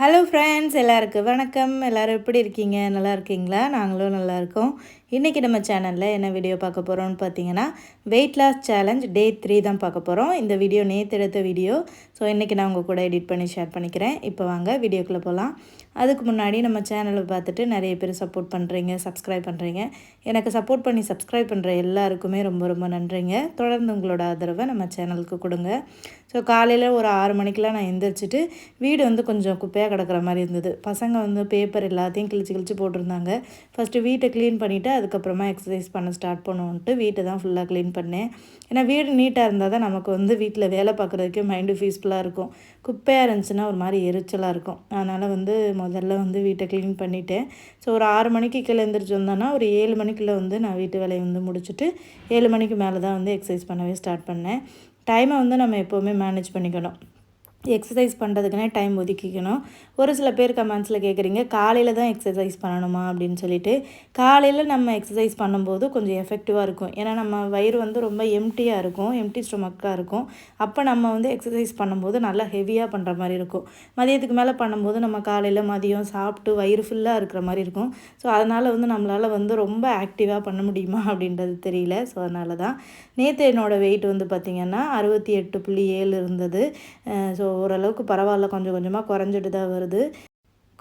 Hello friends எல்லாருக்கும் வணக்கம். எல்லோரும் எப்படி இருக்கீங்க? நல்லா இருக்கீங்களா? நாங்களும் நல்லா இருக்கோம். இன்றைக்கி நம்ம சேனலில் என்ன வீடியோ பார்க்க போகிறோம்னு பார்த்தீங்கன்னா weight loss challenge day three தான் பார்க்க போகிறோம் இந்த வீடியோ நேற்று எடுத்த வீடியோ ஸோ இன்றைக்கி நான் உங்கள் கூட எடிட் பண்ணி ஷேர் பண்ணிக்கிறேன். இப்போ வாங்க வீடியோக்குள்ளே போகலாம் அதுக்கு முன்னாடி நம்ம சேனலை பார்த்துட்டு நிறைய பேர் சப்போர்ட் பண்ணுறீங்க சப்ஸ்கிரைப் பண்ணுறீங்க எனக்கு சப்போர்ட் பண்ணி சப்ஸ்கிரைப் பண்ணுற எல்லாருக்குமே ரொம்ப ரொம்ப நன்றிங்க. தொடர்ந்து உங்களோட ஆதரவை நம்ம சேனலுக்கு கொடுங்க. ஸோ காலையில் ஒரு ஆறு மணிக்கெலாம் நான் எந்திரிச்சிட்டு வீடு வந்து கொஞ்சம் குப்பையாக கிடக்கிற மாதிரி இருந்தது. பசங்க வந்து பேப்பர் எல்லாத்தையும் கிழிச்சு கிழிச்சு போட்டிருந்தாங்க. ஃபஸ்ட்டு வீட்டை க்ளீன் பண்ணிவிட்டு அதுக்கப்புறமா எக்ஸசைஸ் பண்ண ஸ்டார்ட் பண்ணுவோன்ட்டு வீட்டை தான் ஃபுல்லாக க்ளீன் பண்ணேன். ஏன்னா வீடு நீட்டாக இருந்தால் தான் நமக்கு வந்து வீட்டில் வேலை பார்க்குறதுக்கே மைண்டு பீஸ்ஃபுல்லாக இருக்கும். குப்பையாக இருந்துச்சுன்னா ஒரு மாதிரி எரிச்சலாக இருக்கும். அதனால் வந்து முதல்ல வந்து வீட்டை க்ளீன் பண்ணிவிட்டேன் ஸோ ஒரு ஆறு மணிக்கு கீழே எழுந்திரிச்சு வந்தோன்னா ஒரு ஏழு மணிக்குள்ளே வந்து நான் வீட்டு வேலையை வந்து முடிச்சுட்டு ஏழு மணிக்கு மேலே தான் வந்து எக்ஸசைஸ் பண்ணவே ஸ்டார்ட் பண்ணேன். டைமை வந்து நம்ம எப்போவுமே மேனேஜ் பண்ணிக்கணும். எக்ஸசைஸ் பண்ணுறதுக்குனே டைம் ஒதுக்கிக்கணும். ஒரு சில பேர் கமெண்ட்ஸில் கேட்குறீங்க காலையில் தான் எக்ஸசைஸ் பண்ணணுமா? அப்படின்னு சொல்லிட்டு காலையில் நம்ம எக்ஸசைஸ் பண்ணும்போது கொஞ்சம் எஃபெக்டிவாக இருக்கும். ஏன்னா நம்ம வயிறு வந்து ரொம்ப எம்டியாக இருக்கும் எம்டி ஸ்டொமக்காக இருக்கும். அப்போ நம்ம வந்து எக்ஸசைஸ் பண்ணும்போது நல்லா ஹெவியாக பண்ணுற மாதிரி இருக்கும். மதியத்துக்கு மேலே பண்ணும்போது நம்ம காலையில் மதியம் சாப்பிட்டு வயிறு ஃபுல்லாக இருக்கிற மாதிரி இருக்கும். ஸோ அதனால் வந்து நம்மளால் வந்து ரொம்ப ஆக்டிவாக பண்ண முடியுமா அப்படின்றது தெரியல. ஸோ அதனால தான். நேற்று என்னோடய வெயிட் வந்து பார்த்திங்கன்னா அறுபத்தி எட்டு புள்ளி ஏழு இருந்தது. ஸோ ஓரளவுக்கு பரவாயில்ல. கொஞ்சம் கொஞ்சமாக குறைஞ்சிட்டு தான் வருது.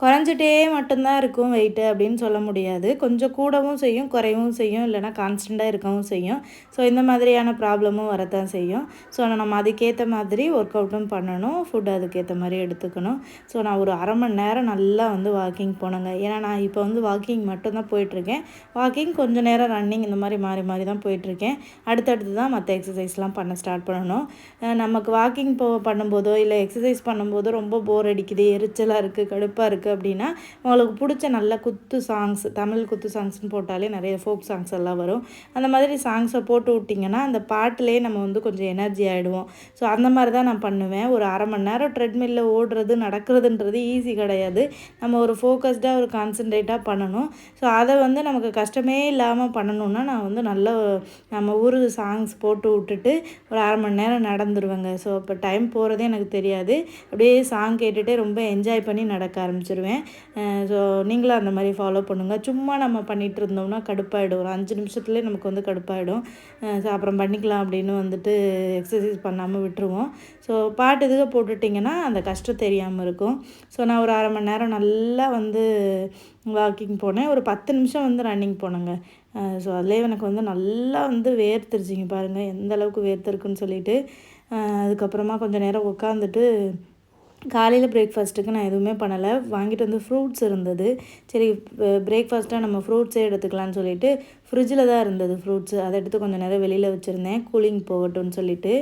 குறைஞ்சிட்டே மட்டும்தான் இருக்கும் வெயிட்டு அப்படின்னு சொல்ல முடியாது. கொஞ்சம் கூடவும் செய்யும் குறையவும் செய்யும் இல்லைனா கான்ஸ்டண்ட்டாக இருக்கவும் செய்யும். ஸோ இந்த மாதிரியான ப்ராப்ளமும் வரத்தான் செய்யும். ஸோ நம்ம அதுக்கேற்ற மாதிரி ஒர்க் அவுட்டும் பண்ணணும். ஃபுட் அதுக்கேற்ற மாதிரி எடுத்துக்கணும். ஸோ நான் ஒரு அரை மணி நேரம் நல்லா வந்து வாக்கிங் போனேங்க. ஏன்னா நான் இப்போ வந்து வாக்கிங் மட்டும்தான் போயிட்டுருக்கேன். வாக்கிங் கொஞ்சம் நேரம் ரன்னிங் இந்த மாதிரி மாறி மாறி தான் போயிட்டுருக்கேன். அடுத்தடுத்து தான் மற்ற எக்ஸசைஸ்லாம் பண்ண ஸ்டார்ட் பண்ணணும். நமக்கு வாக்கிங் போ பண்ணும்போதோ இல்லை எக்ஸசைஸ் பண்ணும்போதோ ரொம்ப போர் அடிக்குது எரிச்சலாக இருக்குது கடுப்பாக இருக்குது அப்படின்னா உங்களுக்கு பிடிச்ச நல்ல குத்து சாங்ஸ் தமிழ் குத்து சாங்ஸ்னு போட்டாலே நிறைய ஃபோக் சாங்ஸ் எல்லாம் வரும். அந்த மாதிரி சாங்ஸை போட்டு விட்டிங்கன்னா அந்த பாட்டிலே நம்ம வந்து கொஞ்சம் எனர்ஜி ஆகிடுவோம் ஸோ அந்த மாதிரி தான் நான் பண்ணுவேன். ஒரு அரை மணி நேரம் ட்ரெட்மில்ல ஓடுறது நடக்கிறதுன்றது ஈஸி கிடையாது. நம்ம ஒரு ஃபோக்கஸ்டாக ஒரு கான்சன்ட்ரேட்டாக பண்ணணும். ஸோ அதை வந்து நமக்கு கஷ்டமே இல்லாமல் பண்ணணுன்னா நான் வந்து நல்ல நம்ம ஊர் சாங்ஸ் போட்டு விட்டுட்டு ஒரு அரை மணி நேரம் நடந்துருவேங்க. ஸோ இப்போ டைம் போகிறதே எனக்கு தெரியாது. அப்படியே சாங் கேட்டுகிட்டே ரொம்ப என்ஜாய் பண்ணி நடக்க ஆரம்பிச்சிடும் வச்சுருவேன் ஸோ நீங்களும் அந்த மாதிரி ஃபாலோ பண்ணுங்கள் சும்மா நம்ம பண்ணிகிட்டு இருந்தோம்னா கடுப்பாயிடும். ஒரு அஞ்சு நிமிஷத்துலேயே நமக்கு வந்து கடுப்பாயிடும். ஸோ அப்புறம் பண்ணிக்கலாம் அப்படின்னு வந்துட்டு எக்ஸசைஸ் பண்ணாமல் விட்டுருவோம். ஸோ பாட்டு இதுக போட்டுட்டிங்கன்னா அந்த கஷ்டம் தெரியாமல் இருக்கும். ஸோ நான் ஒரு அரை மணி நேரம் நல்லா வந்து வாக்கிங் போனேன். ஒரு பத்து நிமிஷம் வந்து ரன்னிங் போனேங்க. ஸோ அதிலே எனக்கு வந்து நல்லா வந்து வேர்த்துருச்சிங்க பாருங்கள் எந்த அளவுக்கு வேர்த்துருக்குன்னு சொல்லிட்டு. அதுக்கப்புறமா கொஞ்சம் நேரம் உட்காந்துட்டு காலையில் பிரேக்ஃபாஸ்ட்டுக்கு நான் எதுவுமே பண்ணலை. வாங்கிட்டு வந்து ஃப்ரூட்ஸ் இருந்தது. சரி பிரேக்ஃபாஸ்ட்டாக நம்ம ஃப்ரூட்ஸே எடுத்துக்கலான்னு சொல்லிட்டு ஃப்ரிட்ஜில் தான் இருந்தது ஃப்ரூட்ஸு அதை எடுத்து கொஞ்சம் நேரம் வெளியில் வச்சுருந்தேன். கூலிங் போகட்டும்னு சொல்லிட்டு.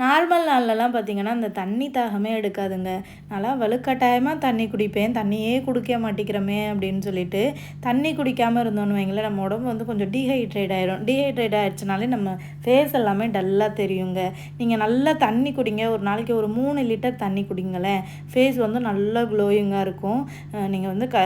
நார்மல் நாள்லலாம் பார்த்திங்கன்னா அந்த தண்ணி தாகமே எடுக்காதுங்க. நல்லா வலுக்கட்டாயமாக தண்ணி குடிப்பேன். தண்ணியே குடிக்க மாட்டேங்கிறமே அப்படின்னு சொல்லிட்டு தண்ணி குடிக்காமல் இருந்தோன்னு வைங்களேன் நம்ம உடம்பு வந்து கொஞ்சம் டீஹைட்ரேட் ஆகிடும் டீஹைட்ரேட் ஆகிடுச்சினாலே நம்ம ஃபேஸ் எல்லாமே டல்லாக தெரியுங்க. நீங்கள் நல்லா தண்ணி குடிங்க. ஒரு நாளைக்கு ஒரு மூணு லிட்டர் தண்ணி குடிங்களேன். ஃபேஸ் வந்து நல்லா க்ளோயிங்காக இருக்கும். நீங்கள் வந்து க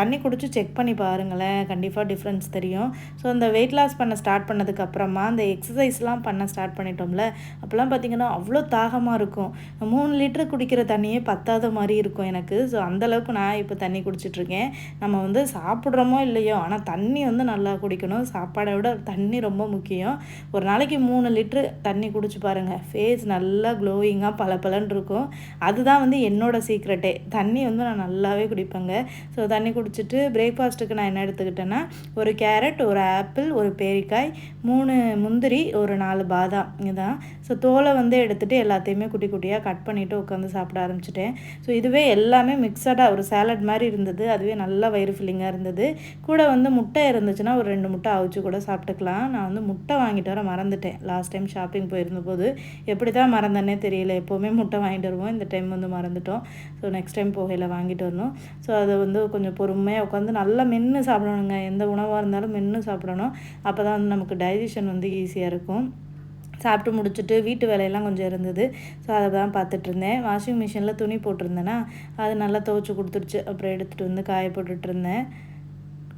தண்ணி குடிச்சு செக் பண்ணி பாருங்களேன். கண்டிப்பாக டிஃப்ரென்ஸ் தெரியும். ஸோ அந்த வெயிட் லாஸ் பண்ண ஸ்டார்ட் பண்ணதுக்கப்புறமா அந்த எக்ஸசைஸ்லாம் பண்ண ஸ்டார்ட் பண்ணிட்டோம்ல அப்போல்லாம் பார்த்திங்கன்னா பார்த்திங்கன்னா அவ்வளோ தாகமாக இருக்கும். மூணு லிட்டர் குடிக்கிற தண்ணியே பத்தாத மாதிரி இருக்கும் எனக்கு. ஸோ அந்தளவுக்கு நான் இப்போ தண்ணி குடிச்சிட்ருக்கேன். நம்ம வந்து சாப்பிட்றோமோ இல்லையோ ஆனால் தண்ணி வந்து நல்லா குடிக்கணும். சாப்பாடை விட தண்ணி ரொம்ப முக்கியம். ஒரு நாளைக்கு மூணு லிட்ரு தண்ணி குடிச்சு பாருங்கள் ஃபேஸ் நல்லா க்ளோயிங்காக பல பலன் இருக்கும். அதுதான் வந்து என்னோட சீக்ரெட்டே தண்ணி வந்து நான் நல்லாவே குடிப்பேங்க. ஸோ தண்ணி குடிச்சிட்டு பிரேக்ஃபாஸ்ட்டுக்கு நான் என்ன எடுத்துக்கிட்டேன்னா ஒரு கேரட் ஒரு ஆப்பிள் ஒரு பேரிக்காய் மூணு முந்திரி ஒரு நாலு பாதாம். இதுதான் ஸோ தோலை வந்து எடுத்துகிட்டு எல்லாத்தையுமே குட்டி குட்டியாக கட் பண்ணிவிட்டு உட்காந்து சாப்பிட ஆரம்பிச்சிட்டேன். ஸோ இதுவே எல்லாமே மிக்சடாக ஒரு சேலட் மாதிரி இருந்தது. அதுவே நல்லா வயிறு ஃபில்லிங்காக இருந்தது. கூட வந்து முட்டை இருந்துச்சுன்னா ஒரு ரெண்டு முட்டை அவிச்சு கூட சாப்பிட்டுக்கலாம். நான் வந்து முட்டை வாங்கிட்டு வர மறந்துட்டேன். லாஸ்ட் டைம் ஷாப்பிங் போயிருந்த போது எப்படி தான் மறந்தேன்னே தெரியல. எப்போவுமே முட்டை வாங்கிட்டு வருவோம். இந்த டைம் வந்து மறந்துட்டோம். ஸோ நெக்ஸ்ட் டைம் போகையில் வாங்கிட்டு வரணும். ஸோ அதை வந்து கொஞ்சம் பொறுமையாக உட்காந்து நல்லா மென்று சாப்பிடணுங்க. எந்த உணவாக இருந்தாலும் மென்று சாப்பிடணும். அப்போ தான் வந்து நமக்கு டைஜஷன் வந்து ஈஸியாக இருக்கும். சாப்பிட்டு முடிச்சுட்டு வீட்டு வேலையெல்லாம் கொஞ்சம் இருந்தது. ஸோ அதை தான் பார்த்துட்ருந்தேன். வாஷிங் மிஷினில் துணி போட்டிருந்தேன்னா அது நல்லா துவச்சி கொடுத்துருச்சு அப்புறம் எடுத்துகிட்டு வந்து காய போட்டுட்ருந்தேன்.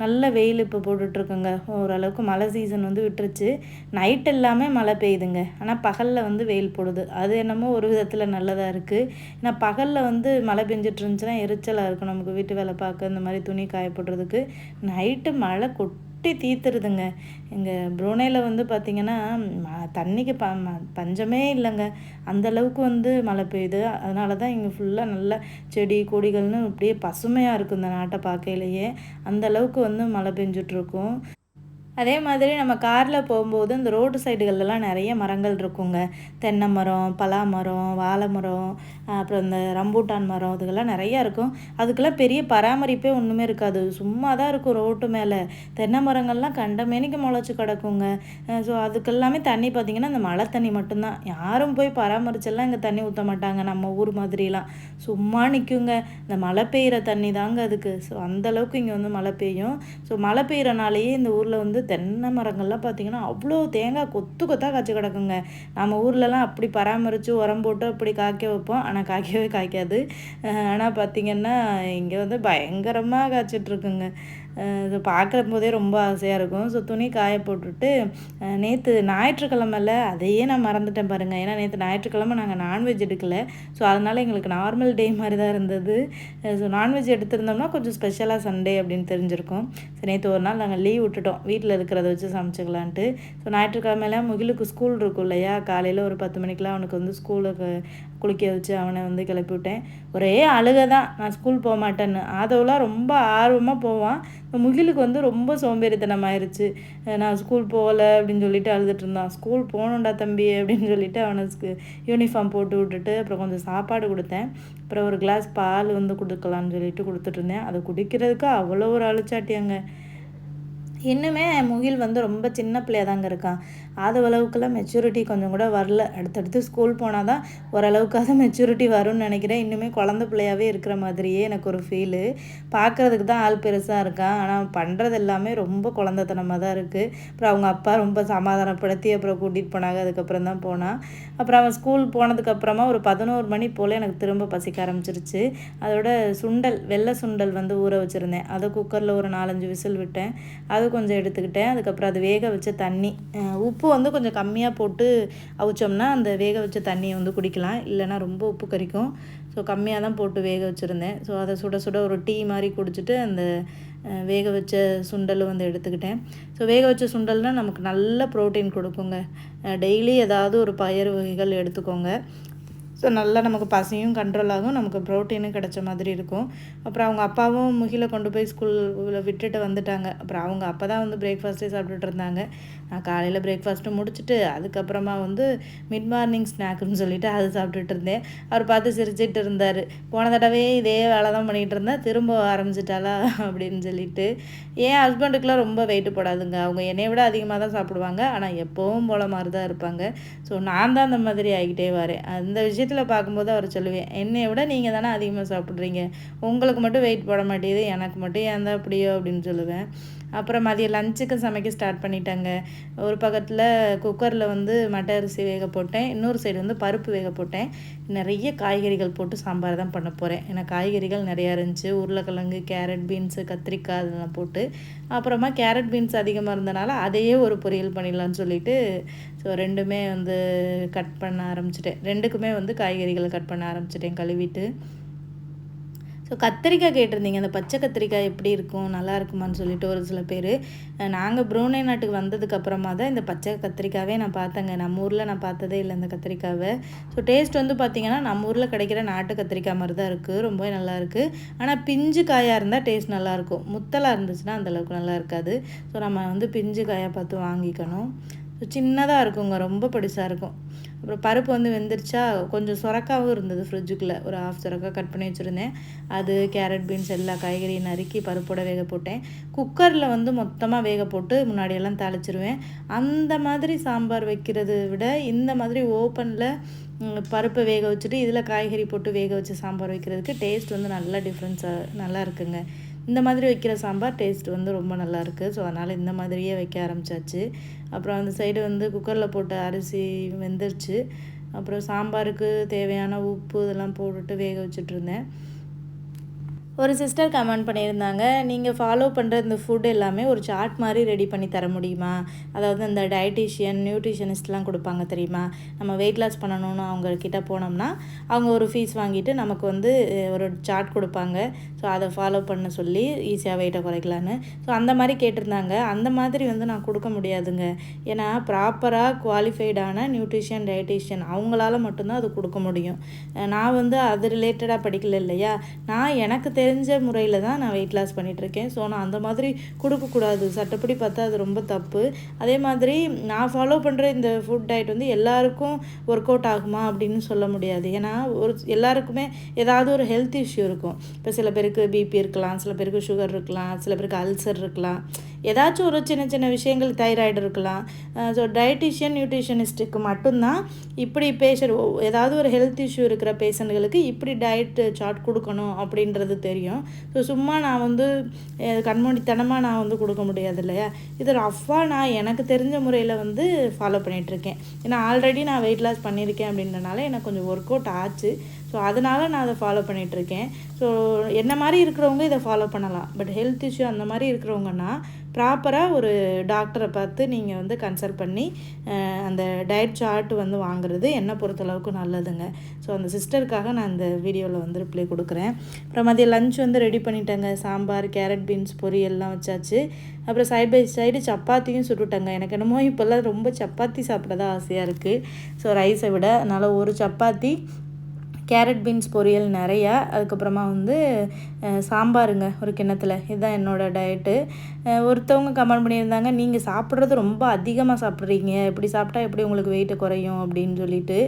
நல்ல வெயில் இப்போ போட்டுட்ருக்குங்க. ஓரளவுக்கு மழை சீசன் வந்து விட்டுருச்சு. நைட் எல்லாமே மழை பெய்யுதுங்க. ஆனால் பகலில் வந்து வெயில் போடுது. அது என்னமோ ஒரு விதத்தில் நல்லதாக இருக்குது ஏன்னா பகலில் வந்து மழை பெஞ்சிட்டு இருந்துச்சுன்னா எரிச்சலாக இருக்கும். நமக்கு வீட்டு வேலை பார்க்க இந்த மாதிரி துணி காய போடுறதுக்கு. நைட்டு மழை கொட் கொட்டி தீர்த்துருதுங்க எங்கள் ப்ரூனேயில் வந்து பார்த்திங்கன்னா தண்ணிக்கு ப பஞ்சமே இல்லைங்க. அந்தளவுக்கு வந்து மழை பெய்யுது. அதனால தான் இங்கே ஃபுல்லாக நல்ல செடி கொடிகள்னு அப்படியே பசுமையாக இருக்கும் இந்த நாட்டை பார்க்கையிலேயே. அந்தளவுக்கு வந்து மழை பெஞ்சிட்ருக்கும். அதே மாதிரி நம்ம காரில் போகும்போது இந்த ரோடு சைடுகள்லாம் நிறைய மரங்கள் இருக்குங்க. தென்னை மரம் பலா மரம் வாழை மரம் அப்புறம் இந்த ரம்பூட்டான் மரம் இதுக்கெல்லாம் நிறையா இருக்கும். அதுக்கெல்லாம் பெரிய பராமரிப்பே ஒன்றுமே இருக்காது. சும்மா தான் இருக்கும் ரோட்டு மேலே. தென்னை மரங்கள்லாம் கண்டமேனிக்கு முளைச்சி கிடக்குங்க. ஸோ அதுக்கெல்லாமே தண்ணி பார்த்திங்கன்னா இந்த மழை தண்ணி மட்டும்தான். யாரும் போய் பராமரிச்செல்லாம் இங்கே தண்ணி ஊற்ற மாட்டாங்க. நம்ம ஊர் மாதிரிலாம். சும்மா நிற்குங்க இந்த மழை பெய்கிற தண்ணி தாங்க அதுக்கு. ஸோ அந்தளவுக்கு இங்கே வந்து மழை பெய்யும். ஸோ மழை பெய்கிறனாலேயே இந்த ஊரில் வந்து தென்னை மரங்கள்லாம் பார்த்திங்கன்னா அவ்வளோ தேங்காய் கொத்து கொத்தாக காய்ச்சி கிடக்குங்க. நம்ம ஊர்லலாம் அப்படி பராமரித்து உரம் போட்டு அப்படி காய்க்க வைப்போம். ஆனால் காய்க்கவே காய்க்காது. ஆனால் பார்த்திங்கன்னா இங்கே வந்து பயங்கரமாக காய்ச்சிட்ருக்குங்க. இது பார்க்குற போதே ரொம்ப ஆசையாக இருக்கும். ஸோ துணி காய போட்டுட்டு நேற்று ஞாயிற்றுக்கிழமையில் அதையே நான் மறந்துட்டேன் பாருங்கள் ஏன்னா நேற்று ஞாயிற்றுக்கிழமை நாங்கள் நான்வெஜ் எடுக்கலை. ஸோ அதனால் எங்களுக்கு நார்மல் டே மாதிரி தான் இருந்தது. ஸோ நான்வெஜ் எடுத்திருந்தோம்னா கொஞ்சம் ஸ்பெஷலாக சண்டே அப்படின்னு தெரிஞ்சிருக்கும். ஸோ நேற்று ஒரு நாள் நாங்கள் லீவ் விட்டுட்டோம். வீட்டில் இருக்கிறத வச்சு சமைச்சிக்கலான்ட்டு. ஸோ ஞாயிற்றுக்கிழமையில முகிலுக்கு ஸ்கூல் இருக்கும் இல்லையா? காலையில் ஒரு பத்து மணிக்கெலாம் அவனுக்கு வந்து ஸ்கூலுக்கு குளிக்க வச்சு அவனை வந்து கிளப்பி விட்டேன் ஒரே அழுகை தான் நான் ஸ்கூல் போக மாட்டேன்னு ஆதவெலாம் ரொம்ப ஆர்வமாக போவான். முகிலுக்கு வந்து ரொம்ப சோம்பேறித்தனம் ஆயிடுச்சு நான் ஸ்கூல் போகலை அப்படின்னு சொல்லிட்டு அழுதுட்டு இருந்தான். ஸ்கூல் போகணுண்டா தம்பி அப்படின்னு சொல்லிட்டு அவனுக்கு யூனிஃபார்ம் போட்டு விட்டுட்டு அப்புறம் கொஞ்சம் சாப்பாடு கொடுத்தேன். அப்புறம் ஒரு கிளாஸ் பால் வந்து கொடுக்கலான்னு சொல்லிட்டு கொடுத்துட்டு இருந்தேன். அதை குடிக்கிறதுக்கு அவ்வளோ ஒரு அழிச்சாட்டியாங்க. இன்னுமே முகில் வந்து ரொம்ப சின்ன பிள்ளையாக தாங்க இருக்கான். அளவுக்குலாம் மெச்சூரிட்டி கொஞ்சம் கூட வரல. அடுத்தடுத்து ஸ்கூல் போனால் தான் ஓரளவுக்காக மெச்சூரிட்டி வரும்னு நினைக்கிறேன். இன்னுமே குழந்த பிள்ளையாகவே இருக்கிற மாதிரியே எனக்கு ஒரு ஃபீலு பார்க்குறதுக்கு தான் ஆள் பெருசாக இருக்கான் ஆனால் பண்ணுறது எல்லாமே ரொம்ப குழந்தத்தனமாக தான் இருக்குது அப்புறம் அவங்க அப்பா ரொம்ப சமாதானப்படுத்தி அப்புறம் கூட்டிகிட்டு போனாங்க. அதுக்கப்புறம் தான் போனான் அப்புறம் அவன் ஸ்கூல் போனதுக்கப்புறமா ஒரு பதினோரு மணி போல் எனக்கு திரும்ப பசிக்க ஆரம்பிச்சிருச்சு. அதோட சுண்டல் வெள்ளை சுண்டல் வந்து ஊற வச்சுருந்தேன். அதை குக்கரில் ஒரு நாலஞ்சு விசில் விட்டேன். அது கொஞ்சம் எடுத்துக்கிட்டேன். அதுக்கப்புறம் அது வேக வச்ச தண்ணி உப்பு வந்து கொஞ்சம் கம்மியாக போட்டு அவிச்சோம்னா அந்த வேக வச்ச தண்ணியை வந்து குடிக்கலாம். இல்லைனா ரொம்ப உப்பு கறிக்கும் ஸோ கம்மியாக தான் போட்டு வேக வச்சுருந்தேன். ஸோ அதை சுட சுட ஒரு டீ மாதிரி குடிச்சிட்டு அந்த வேக வச்ச சுண்டல் வந்து எடுத்துக்கிட்டேன். ஸோ வேக வச்ச சுண்டல்னால் நமக்கு நல்ல ப்ரோட்டீன் கொடுக்குங்க. டெய்லி ஏதாவது ஒரு பயிர் வகைகள் எடுத்துக்கோங்க. ஸோ நல்லா நமக்கு பசியும் கண்ட்ரோல் ஆகும். நமக்கு ப்ரோட்டீனும் கிடச்ச மாதிரி இருக்கும். அப்புறம் அவங்க அப்பாவும் முகில கொண்டு போய் ஸ்கூலில் விட்டுட்டு வந்துட்டாங்க. அப்புறம் அவங்க அப்போ தான் வந்து பிரேக்ஃபாஸ்ட்டே சாப்பிட்டுட்டு இருந்தாங்க. நான் காலையில் பிரேக்ஃபாஸ்ட்டு முடிச்சுட்டு அதுக்கப்புறமா வந்து மிட் மார்னிங் ஸ்நாக்குன்னு சொல்லிட்டு அது சாப்பிட்டுட்டு இருந்தேன். அவர் பார்த்து சிரிச்சிட்டு இருந்தார். போன தடவை இதே வேலை தான் பண்ணிகிட்டு இருந்தேன். திரும்ப ஆரம்பிச்சிட்டாலா அப்படின்னு சொல்லிட்டு. என் ஹஸ்பண்டுக்கெலாம் ரொம்ப வெயிட்டு போடாதுங்க. அவங்க என்னை விட அதிகமாக தான் சாப்பிடுவாங்க. ஆனால் எப்போவும் போல மாதிரி தான் இருப்பாங்க. ஸோ நான் தான் அந்த மாதிரி ஆகிட்டே வரேன். அந்த விஷயம் விஷயத்தில் பார்க்கும்போது அவர் சொல்லுவேன் என்னை விட நீங்கள் தானே அதிகமாக சாப்பிட்றீங்க? உங்களுக்கு மட்டும் வெயிட் போட மாட்டேங்குது எனக்கு மட்டும் ஏன் தான் அப்படியோ? அப்படின்னு சொல்லுவேன். அப்புறம் மதியம் லஞ்சுக்கு சமைக்க ஸ்டார்ட் பண்ணிட்டாங்க. ஒரு பக்கத்தில் குக்கரில் வந்து மட்டை அரிசி வேக போட்டேன். இன்னொரு சைடு வந்து பருப்பு வேக போட்டேன். நிறைய காய்கறிகள் போட்டு சாம்பார் தான் பண்ண போகிறேன் ஏன்னா காய்கறிகள் நிறையா இருந்துச்சு. உருளைக்கிழங்கு கேரட் பீன்ஸு கத்திரிக்காய் அதெல்லாம் போட்டு. அப்புறமா கேரட் பீன்ஸ் அதிகமாக இருந்தனால அதையே ஒரு பொரியல் பண்ணிடலான்னு சொல்லிட்டு ஸோ ரெண்டுமே வந்து கட் பண்ண ஆரம்பிச்சிட்டேன். ரெண்டுக்குமே வந்து காய்கறிகளை கட் பண்ண ஆரம்பிச்சிட்டேன். கழுவிட்டு. ஸோ கத்திரிக்காய் கேட்டிருந்தீங்க. அந்த பச்சை கத்திரிக்காய் எப்படி இருக்கும்? நல்லா இருக்குமான்னு சொல்லிட்டு ஒரு சில பேர். நாங்கள் ப்ரூனே நாட்டுக்கு வந்ததுக்கப்புறமா தான் இந்த பச்சை கத்திரிக்காவே நான் பார்த்தேங்க. நம்ம ஊரில் நான் பார்த்ததே இல்லை இந்த கத்திரிக்காவை. ஸோ டேஸ்ட் வந்து பார்த்திங்கன்னா நம்ம ஊரில் கிடைக்கிற நாட்டு கத்திரிக்காய் மாதிரி தான் இருக்குது ரொம்பவே நல்லாயிருக்கு ஆனால் பிஞ்சு காயாக இருந்தால் டேஸ்ட் நல்லாயிருக்கும் முத்தலாக இருந்துச்சுன்னா அந்தளவுக்கு நல்லா இருக்காது. ஸோ நம்ம வந்து பிஞ்சு காயாக பார்த்து வாங்கிக்கணும். ஸோ சின்னதாக இருக்குங்க. ரொம்ப பெருசாக இருக்கும். அப்புறம் பருப்பு வந்து வெந்துருச்சா கொஞ்சம் சுரக்காவும் இருந்தது ஃப்ரிட்ஜுக்குள்ளே ஒரு ஆஃப் சுரக்கா கட் பண்ணி வச்சுருந்தேன். அது கேரட் பீன்ஸ் எல்லா காய்கறியும் நறுக்கி பருப்போட வேக போட்டேன். குக்கரில் வந்து மொத்தமாக வேக போட்டு முன்னாடியெல்லாம் தாளிச்சிருவேன். அந்த மாதிரி சாம்பார் வைக்கிறத விட இந்த மாதிரி ஓப்பனில் பருப்பை வேக வச்சுட்டு இதில் காய்கறி போட்டு வேக வச்சு சாம்பார் வைக்கிறதுக்கு டேஸ்ட் வந்து நல்லா டிஃப்ரென்ஸாக நல்லா இருக்குங்க. இந்த மாதிரி வைக்கிற சாம்பார் டேஸ்ட் வந்து ரொம்ப நல்லாயிருக்கு ஸோ அதனால் இந்த மாதிரியே வைக்க ஆரம்பித்தாச்சு அப்புறம் அந்த சைடு வந்து குக்கரில் போட்ட அரிசி வெந்துருச்சு. அப்புறம் சாம்பாருக்கு தேவையான உப்பு இதெல்லாம் போட்டுட்டு வேக வச்சுட்ருந்தேன் ஒரு சிஸ்டர் கமெண்ட் பண்ணியிருந்தாங்க. நீங்கள் ஃபாலோ பண்ணுற இந்த ஃபுட் எல்லாமே ஒரு சார்ட் மாதிரி ரெடி பண்ணி தர முடியுமா? அதாவது அந்த டயட்டிஷியன் நியூட்ரிஷனிஸ்ட்லாம் கொடுப்பாங்க தெரியுமா? நம்ம வெயிட் லாஸ் பண்ணணும்னு அவங்க கிட்ட போனோம்னா அவங்க ஒரு ஃபீஸ் வாங்கிட்டு நமக்கு வந்து ஒரு சார்ட் கொடுப்பாங்க. ஸோ அதை ஃபாலோ பண்ண சொல்லி ஈஸியாக வெயிட்டை குறைக்கலான்னு ஸோ அந்த மாதிரி கேட்டிருந்தாங்க. அந்த மாதிரி வந்து நான் கொடுக்க முடியாதுங்க. ஏன்னா ப்ராப்பராக குவாலிஃபைடான நியூட்ரிஷியன் டயட்டிஷியன் அவங்களால மட்டும்தான் அது கொடுக்க முடியும். நான் வந்து அது ரிலேட்டடாக படிக்கல இல்லையா? நான் எனக்கு தெரிஞ்ச முறையில் தான் நான் வெயிட் லாஸ் பண்ணிகிட்ருக்கேன் ஸோ நான் அந்த மாதிரி கொடுக்கக்கூடாது. சட்டப்படி பார்த்தா அது ரொம்ப தப்பு. அதே மாதிரி நான் ஃபாலோ பண்ணுற இந்த ஃபுட் டயட் வந்து எல்லாருக்கும் ஒர்க் அவுட் ஆகுமா அப்படின்னு சொல்ல முடியாது. ஏன்னா ஒரு எல்லாருக்குமே ஏதாவது ஒரு ஹெல்த் இஷ்யூ இருக்கும். இப்போ சில பேருக்கு பிபி இருக்கலாம் சில பேருக்கு சுகர் இருக்கலாம் சில பேருக்கு அல்சர் இருக்கலாம். ஏதாச்சும் ஒரு சின்ன சின்ன விஷயங்கள் தைராய்டு இருக்கலாம். ஸோ டயட்டிஷியன் நியூட்ரிஷனிஸ்ட்டுக்கு மட்டும்தான் இப்படி பேஷண்ட் ஏதாவது ஒரு ஹெல்த் இஷ்யூ இருக்கிற பேஷண்ட்களுக்கு இப்படி டயட் சார்ட் கொடுக்கணும் அப்படின்றது தெரியும். ஸோ சும்மா நான் வந்து அஹ், கண்மூடித்தனமாக நான் வந்து கொடுக்க முடியாது இல்லையா இது ரஃப்பாக நான் எனக்கு தெரிஞ்ச முறையில் வந்து ஃபாலோ பண்ணிகிட்ருக்கேன் ஏன்னா ஆல்ரெடி நான் வெயிட் லாஸ் பண்ணியிருக்கேன் அப்படின்றனால எனக்கு கொஞ்சம் ஒர்க் அவுட் ஆச்சு. ஸோ அதனால் நான் அதை ஃபாலோ பண்ணிகிட்ருக்கேன் ஸோ என்ன மாதிரி இருக்கிறவங்க இதை ஃபாலோ பண்ணலாம். பட் ஹெல்த் இஷ்யூ அந்த மாதிரி இருக்கிறவங்கன்னா ப்ராப்பராக ஒரு டாக்டரை பார்த்து நீங்கள் வந்து கன்சல்ட் பண்ணி அந்த டயட் சார்ட் வந்து வாங்குறது என்னை பொறுத்தளவுக்கு நல்லதுங்க. ஸோ அந்த சிஸ்டருக்காக நான் இந்த வீடியோவில் வந்து ரிப்ளை கொடுக்குறேன். அப்புறம் மதியம் லஞ்ச் வந்து ரெடி பண்ணிட்டேங்க. சாம்பார் கேரட் பீன்ஸ் பொரியல்லாம் வச்சாச்சு. அப்புறம் சைட் பை சைடு சப்பாத்தியும் சுட்டுட்டேங்க. எனக்கு என்னமோ இப்போல்லாம் ரொம்ப சப்பாத்தி சாப்பிட தான் ஆசையாக இருக்குது ஸோ ரைஸை விட அதனால் ஒரு சப்பாத்தி கேரட் பீன்ஸ் பொரியல் நிறையா. அதுக்கப்புறமா வந்து சாம்பாருங்க ஒரு கிண்ணத்தில். இதுதான் என்னோடய டயட்டு ஒருத்தவங்க கமெண்ட் பண்ணியிருந்தாங்க நீங்கள் சாப்பிட்றது ரொம்ப அதிகமாக சாப்பிட்றீங்க. இப்படி சாப்பிட்டா எப்படி உங்களுக்கு வெயிட்டு குறையும்? அப்படின்னு சொல்லிட்டு.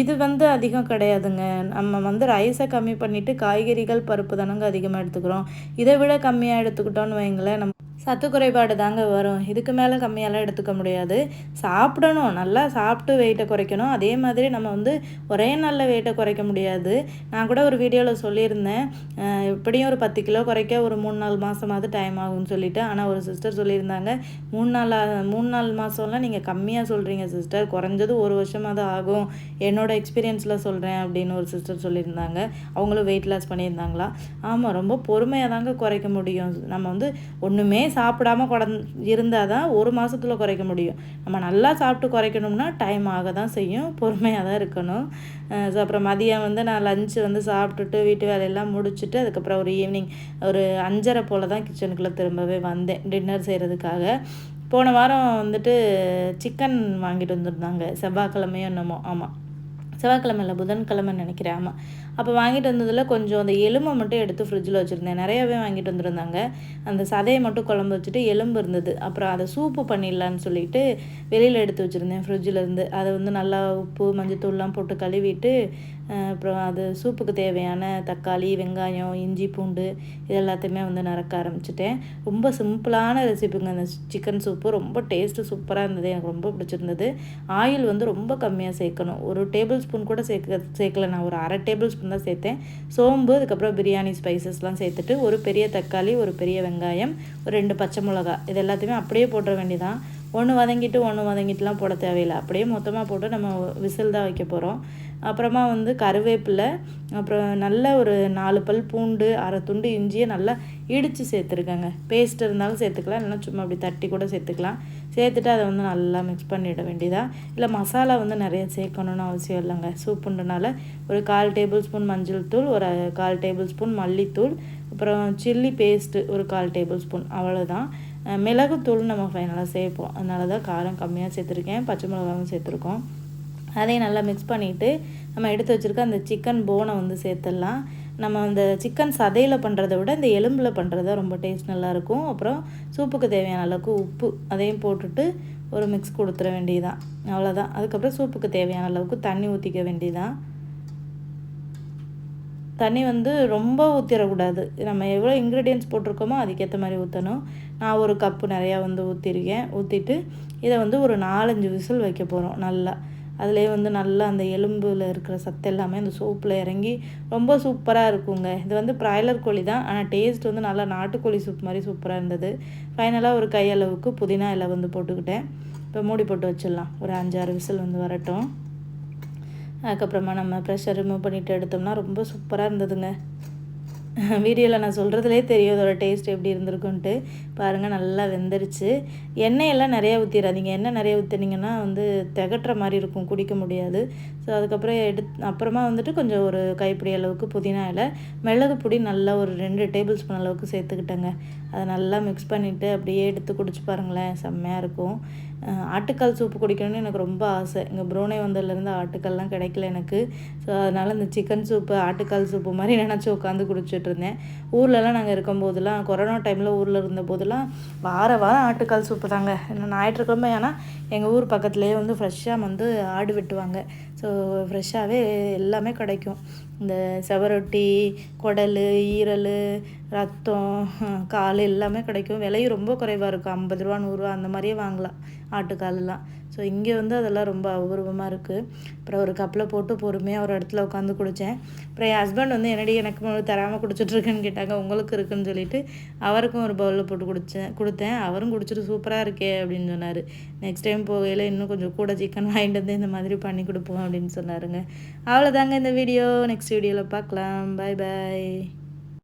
இது வந்து அதிகம் கிடையாதுங்க. நம்ம வந்து ரைஸை கம்மி பண்ணிவிட்டு காய்கறிகள் பருப்பு தானங்க அதிகமாக எடுத்துக்கிறோம். இதை விட கம்மியாக எடுத்துக்கிட்டோன்னு வைங்களேன் நம்ம சத்து குறைபாடு தாங்க வரும். இதுக்கு மேலே கம்மியாலாம் எடுத்துக்க முடியாது. சாப்பிடணும். நல்லா சாப்பிட்டு வெயிட்டை குறைக்கணும். அதே மாதிரி நம்ம வந்து ஒரே நாளில் வெயிட்டை குறைக்க முடியாது. நான் கூட ஒரு வீடியோவில் சொல்லியிருந்தேன். எப்படியும் ஒரு பத்து கிலோ குறைக்க ஒரு மூணு நாலு மாதமாவது டைம் ஆகும்னு சொல்லிட்டு. ஆனால் ஒரு சிஸ்டர் சொல்லியிருந்தாங்க மூணு நாள் மூணு நாலு மாதம்லாம் நீங்கள் கம்மியாக சொல்கிறீங்க சிஸ்டர் குறைஞ்சது ஒரு வருஷமாக தான் ஆகும் என்னோடய எக்ஸ்பீரியன்ஸில் சொல்கிறேன் அப்படின்னு ஒரு சிஸ்டர் சொல்லியிருந்தாங்க. அவங்களும் வெயிட் லாஸ் பண்ணியிருந்தாங்களா? ஆமாம் ரொம்ப பொறுமையாக தாங்க குறைக்க முடியும். நம்ம வந்து ஒன்றுமே சாப்பிடாம குடந் இருந்தால் தான் ஒரு மாதத்தில் குறைக்க முடியும். நம்ம நல்லா சாப்பிட்டு குறைக்கணும்னா டைம் ஆக தான் செய்யும். பொறுமையாக தான் இருக்கணும் ஸோ அப்புறம் மதியம் வந்து நான் லஞ்சு வந்து சாப்பிட்டுட்டு வீட்டு வேலையெல்லாம் முடிச்சுட்டு அதுக்கப்புறம் ஒரு ஈவினிங் ஒரு அஞ்சரை போல் தான் கிச்சனுக்குள்ளே திரும்பவே வந்தேன் டின்னர் செய்கிறதுக்காக போன வாரம் வந்துட்டு சிக்கன் வாங்கிட்டு வந்திருந்தாங்க. செவ்வாய்க்கிழமையும் என்னமோ. ஆமாம் செவ்வாய்க்கிழமை இல்லை புதன்கிழமை நினைக்கிறேன். ஆமாம் அப்போ வாங்கிட்டு வந்ததில் கொஞ்சம் அந்த எலும்பை மட்டும் எடுத்து ஃப்ரிட்ஜில் வச்சுருந்தேன். நிறையாவே வாங்கிட்டு வந்திருந்தாங்க. அந்த சதையை மட்டும் குழம்பு வச்சுட்டு எலும்பு இருந்தது. அப்புறம் அதை சூப்பு பண்ணிடலான்னு சொல்லிட்டு வெளியில் எடுத்து வச்சுருந்தேன் ஃப்ரிட்ஜில் இருந்து. அதை வந்து நல்லா உப்பு மஞ்சத்தூள்லாம் போட்டு கழுவிட்டு அப்புறம் அது சூப்புக்கு தேவையான தக்காளி வெங்காயம் இஞ்சி பூண்டு இது எல்லாத்தையுமே வந்து நறக்க ஆரம்பிச்சிட்டேன். ரொம்ப சிம்பிளான ரெசிபிங்க அந்த சிக்கன் சூப்பு. ரொம்ப டேஸ்ட்டு சூப்பராக இருந்தது. எனக்கு ரொம்ப பிடிச்சிருந்தது. ஆயில் வந்து ரொம்ப கம்மியாக சேர்க்கணும். ஒரு டேபிள் ஸ்பூன் கூட சேர்க்க சேர்க்கல. நான் ஒரு அரை டேபிள் ஸ்பூன் தான் சேர்த்தேன். சோம்பு அதுக்கப்புறம் பிரியாணி ஸ்பைசஸ்லாம் சேர்த்துட்டு ஒரு பெரிய தக்காளி ஒரு பெரிய வெங்காயம் ஒரு ரெண்டு பச்சை மிளகா. இது எல்லாத்தையுமே அப்படியே போட்டுற வேண்டியதான் ஒன்று வதங்கிட்டு ஒன்று வதங்கிட்டுலாம் போட தேவையில்லை. அப்படியே மொத்தமாக போட்டு நம்ம விசில் தான் வைக்க போகிறோம் அப்புறமா வந்து கருவேப்பிலை அப்புறம் நல்ல ஒரு நாலு பல் பூண்டு அரை துண்டு இஞ்சியை நல்லா இடித்து சேர்த்துருக்கேங்க. பேஸ்ட் இருந்தாலும் சேர்த்துக்கலாம் இல்லைனா சும்மா அப்படி தட்டி கூட சேர்த்துக்கலாம். சேர்த்துட்டு அதை வந்து நல்லா மிக்ஸ் பண்ணிட வேண்டியதாக இல்லை மசாலா வந்து நிறைய சேர்க்கணும்னு அவசியம் இல்லைங்க. சூப்புன்றனால ஒரு கால் டேபிள் ஸ்பூன் மஞ்சள் தூள் ஒரு கால் டேபிள் ஸ்பூன் மல்லித்தூள் அப்புறம் சில்லி பேஸ்ட்டு ஒரு கால் டேபிள் ஸ்பூன் அவ்வளோதான் மிளகுத்தூள் நம்ம ஃபைனலாக சேர்ப்போம். அதனால தான் காரம் கம்மியாக சேர்த்துருக்கேன் பச்சை மிளகாவும் சேர்த்துருக்கோம். அதையும் நல்லா மிக்ஸ் பண்ணிவிட்டு நம்ம எடுத்து வச்சுருக்க அந்த சிக்கன் போனை வந்து சேர்த்துடலாம். நம்ம அந்த சிக்கன் சதையில் பண்ணுறத விட இந்த எலும்பில் பண்ணுறது தான் ரொம்ப டேஸ்ட் நல்லாயிருக்கும் அப்புறம் சூப்புக்கு தேவையான அளவுக்கு உப்பு அதையும் போட்டுட்டு ஒரு மிக்ஸ் கொடுத்துட வேண்டியதான் அவ்வளோதான் அதுக்கப்புறம் சூப்புக்கு தேவையான அளவுக்கு தண்ணி ஊற்றிக்க வேண்டியதான் தண்ணி வந்து ரொம்ப ஊற்றிடக்கூடாது நம்ம எவ்வளோ இன்க்ரீடியன்ஸ் போட்டிருக்கோமோ அதுக்கேற்ற மாதிரி ஊற்றணும் நான் ஒரு கப்பு நிறையா வந்து ஊற்றிருக்கேன் ஊற்றிட்டு இதை வந்து ஒரு நாலஞ்சு விசில் வைக்க போகிறோம் நல்லா. அதிலே வந்து நல்லா அந்த எலும்பில் இருக்கிற சத்து எல்லாமே அந்த சூப்பில் இறங்கி ரொம்ப சூப்பராக இருக்குங்க. இது வந்து பிராய்லர் கோழி தான். ஆனால் டேஸ்ட் வந்து நல்லா நாட்டுக்கோழி சூப் மாதிரி சூப்பராக இருந்தது. ஃபைனலாக ஒரு கையளவுக்கு புதினா இலை வந்து போட்டுக்கிட்டேன். இப்போ மூடி போட்டு வச்சிடலாம். ஒரு அஞ்சாறு விசில் வந்து வரட்டும். அதுக்கப்புறமா நம்ம ப்ரெஷர் ரிமூவ் பண்ணிவிட்டு எடுத்தோம்னா ரொம்ப சூப்பராக இருந்ததுங்க. வீடியோவில் நான் சொல்கிறதுலே தெரியும் அதோட டேஸ்ட் எப்படி இருந்திருக்குன்ட்டு. பாருங்கள் நல்லா வெந்துருச்சு. எண்ணெயெல்லாம் நிறையா ஊற்றிடாதீங்க எண்ணெய் நிறைய ஊற்றினீங்கன்னா வந்து திகட்டுற மாதிரி இருக்கும். குடிக்க முடியாது. ஸோ அதுக்கப்புறம் எடுத் அப்புறமா வந்துட்டு கொஞ்சம் ஒரு கைப்பிடி அளவுக்கு புதினா இலை மிளகு பொடி நல்லா ஒரு ரெண்டு டேபிள் ஸ்பூன் அளவுக்கு சேர்த்துக்கிட்டேங்க. அதை நல்லா மிக்ஸ் பண்ணிவிட்டு அப்படியே எடுத்து குடிச்சு பாருங்களேன். செம்மையாக இருக்கும். ஆட்டுக்கால் சூப்பு குடிக்கணும்னு எனக்கு ரொம்ப ஆசை. இங்கே ப்ரோனே வந்ததுலேருந்து ஆட்டுக்கால்லாம் கிடைக்கல எனக்கு. ஸோ அதனால் இந்த சிக்கன் சூப்பு ஆட்டுக்கால் சூப்பு மாதிரி நினச்சி உட்காந்து குடிச்சிட்ருந்தேன் ஊர்லலாம் நாங்கள் இருக்கும்போதெல்லாம் கொரோனா டைமில் ஊரில் இருந்த போதெல்லாம் வார வாரம் ஆட்டுக்கால் சூப்பு தாங்க. ஞாயிற்றுக்கிழமை ஆனால் எங்கள் ஊர் பக்கத்துலேயே வந்து ஃப்ரெஷ்ஷாக வந்து ஆடு வெட்டுவாங்க. ஸோ ஃப்ரெஷ்ஷாகவே எல்லாமே கிடைக்கும். இந்த செவரொட்டி குடல் ஈரல் ரத்தம் கால் எல்லாமே கிடைக்கும். விலையும் ரொம்ப குறைவாக இருக்கும் ஐம்பது ரூபா நூறுரூவா அந்த மாதிரியே வாங்கலாம். ஆட்டுக்காலெலாம் ஸோ இங்கே வந்து அதெல்லாம் ரொம்ப அபூர்வமாக இருக்குது அப்புறம் ஒரு கப்பில் போட்டு பொறுமையாக ஒரு இடத்துல உட்காந்து குடித்தேன் அப்புறம் என் ஹஸ்பண்ட் வந்து என்னடி எனக்கு தராமல் குடிச்சிட்ருக்குன்னு கேட்டாங்க. உங்களுக்கு இருக்குன்னு சொல்லிட்டு அவருக்கும் ஒரு பவுலில் போட்டு குடித்தேன் கொடுத்தேன். அவரும் குடிச்சிட்டு சூப்பராக இருக்கே அப்படின்னு சொன்னார். நெக்ஸ்ட் டைம் போகையில் இன்னும் கொஞ்சம் கூட சிக்கன் வாங்கிட்டு வந்து இந்த மாதிரி பண்ணி கொடுப்போம் அப்படின்னு சொன்னாருங்க. அவ்வளோதாங்க இந்த வீடியோ நெக்ஸ்ட் வீடியோவில் பார்க்கலாம். பாய் பாய்